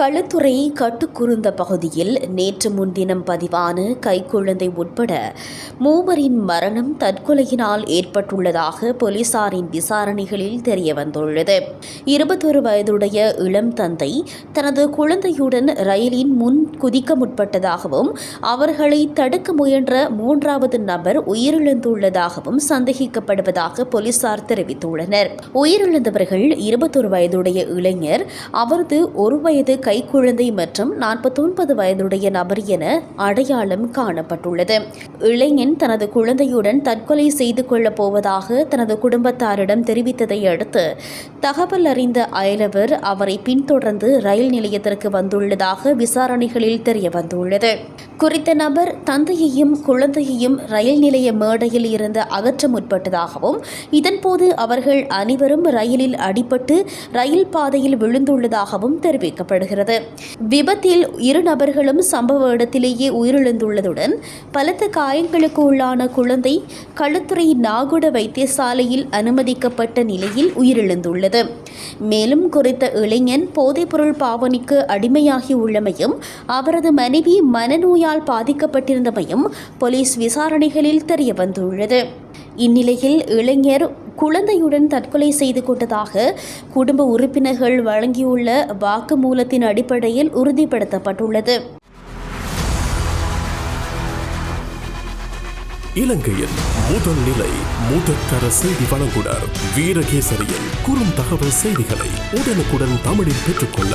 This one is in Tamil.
களுத்துறை கட்டுக்குருந்த பகுதியில் நேற்று முன்தினம் பதிவான கைக்குழந்தை உட்பட மூவரின் மரணம் தற்கொலையினால் ஏற்பட்டுள்ளதாக போலீசாரின் விசாரணைகளில் தெரியவந்துள்ளது. இருபத்தொரு வயதுடைய இளம் தந்தை தனது குழந்தையுடன் ரயிலின் முன் குதிக்க முற்பட்டதாகவும் அவர்களை தடுக்க முயன்ற மூன்றாவது நபர் உயிரிழந்துள்ளதாகவும் சந்தேகிக்கப்படுவதாக போலீசார் தெரிவித்துள்ளனர். உயிரிழந்தவர்கள் இருபத்தொரு வயதுடைய இளைஞர் அவரது ஒரு வயது கைக்குழந்தை மற்றும் நாற்பத்தொன்பது வயதுடைய நபர் என அடையாளம் காணப்பட்டுள்ளது. இளைஞன் தனது குழந்தையுடன் தற்கொலை செய்து கொள்ளப் போவதாக தனது குடும்பத்தாரிடம் தெரிவித்ததை அடுத்து தகவல் அறிந்த அயலவர் அவரை பின்தொடர்ந்து ரயில் நிலையத்திற்கு வந்துள்ளதாக விசாரணைகளில் தெரிய வந்துள்ளது குறித்த நபர் தந்தையையும் குழந்தையையும் ரயில் நிலைய மேடையில் இருந்து அகற்ற முற்பட்டதாகவும் இதன்போது அவர்கள் அனைவரும் ரயிலில் அடிபட்டு ரயில் பாதையில் விழுந்துள்ளதாகவும் தெரிவிக்கப்படுகிறது. விபத்தில் இரு நபர்களும் சம்பவ இடத்திலேயே உயிரிழந்துள்ளதுடன் பலத்த காயங்களுக்கு உள்ளான குழந்தை களுத்துறை நாகுட வைத்தியசாலையில் அனுமதிக்கப்பட்ட நிலையில் உயிரிழந்துள்ளது. மேலும் குறித்த இளைஞன் போதைப்பொருள் பாவனைக்கு அடிமையாகி உள்ளமையும் அவரது மனைவி மனநோயால் பாதிக்கப்பட்டிருந்தமையும் போலீஸ் விசாரணைகளில் தெரியவந்துள்ளது. இந்நிலையில் இளைஞர் குழந்தையுடன் தற்கொலை செய்து கொண்டதாக குடும்ப உறுப்பினர்கள் வழங்கியுள்ள வாக்குமூலத்தின் அடிப்படையில் உறுதிப்படுத்தப்பட்டுள்ளது. இலங்கையில் முதல் நிலை முதற்கர செய்தி வழங்குனர் வீரகேசரியின் குறுந்தகவல் செய்திகளை உடனுக்குடன் தமிழில் பெற்றுக்கொள்ள